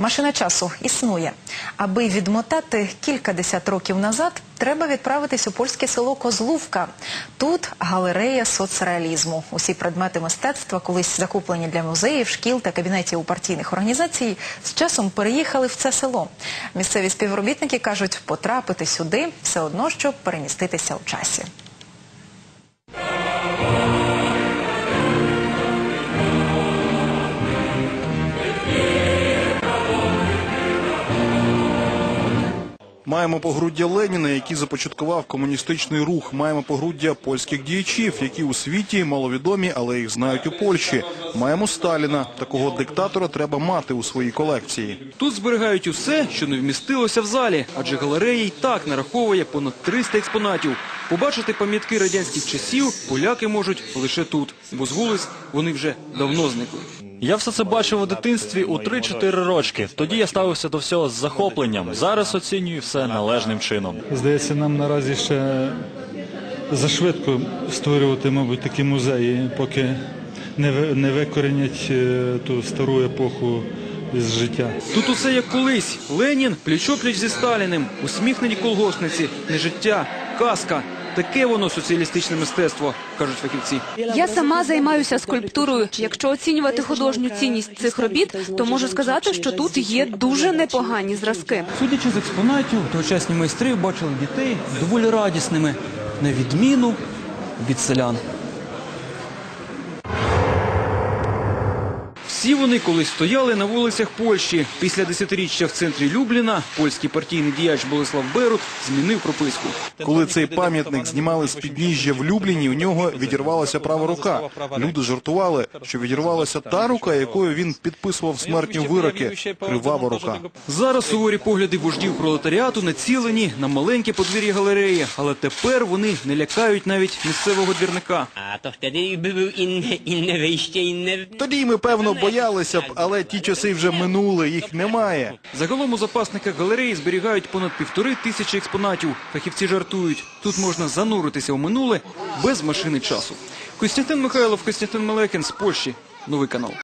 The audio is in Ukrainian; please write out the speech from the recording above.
Машина часу існує. Аби відмотати кількадесят років назад, треба відправитись у польське село Козлувка. Тут галерея соцреалізму. Усі предмети мистецтва, колись закуплені для музеїв, шкіл та кабінетів у партійних організацій, з часом переїхали в це село. Місцеві співробітники кажуть, потрапити сюди все одно, щоб переміститися у часі. Маємо погруддя Леніна, який започаткував комуністичний рух. Маємо погруддя польських діячів, які у світі маловідомі, але їх знають у Польщі. Маємо Сталіна. Такого диктатора треба мати у своїй колекції. Тут зберігають усе, що не вмістилося в залі, адже галерея й так нараховує понад 300 експонатів. Побачити пам'ятки радянських часів поляки можуть лише тут, бо з вулиць вони вже давно зникли. Я все це бачив у дитинстві у 3-4 рочки. Тоді я ставився до всього з захопленням. Зараз оцінюю все належним чином. Здається, нам наразі ще зашвидко створювати, мабуть, такі музеї, поки не, ви- не викоренять е, ту стару епоху з життя. Тут усе як колись. Ленін пліч-опліч зі Сталіним, усміхнені колгоспниці, не життя, казка. Таке воно соціалістичне мистецтво, кажуть фахівці. Я сама займаюся скульптурою. Якщо оцінювати художню цінність цих робіт, то можу сказати, що тут є дуже непогані зразки. Судячи з експонатів, тогочасні майстри бачили дітей доволі радісними, на відміну від селян. Всі вони колись стояли на вулицях Польщі. Після десятиріччя в центрі Любліна польський партійний діяч Болеслав Берут змінив прописку. Коли цей пам'ятник знімали з підніжжя в Любліні, у нього відірвалася права рука. Люди жартували, що відірвалася та рука, якою він підписував смертні вироки. Кривава рука. Зараз суворі погляди вождів пролетаріату націлені на маленьке подвір'я галереї, але тепер вони не лякають навіть місцевого двірника. To wtedy by był inne, інне wyjście, inne... Тоді ми певно боялися б, але ті часи вже минули, їх немає. Загалом у запасниках галереї зберігають понад півтори тисячі експонатів. Фахівці жартують, тут можна зануритися у минуле без машини часу. Костянтин Михайлов, Костянтин Мелекін з Польщі. Новий канал.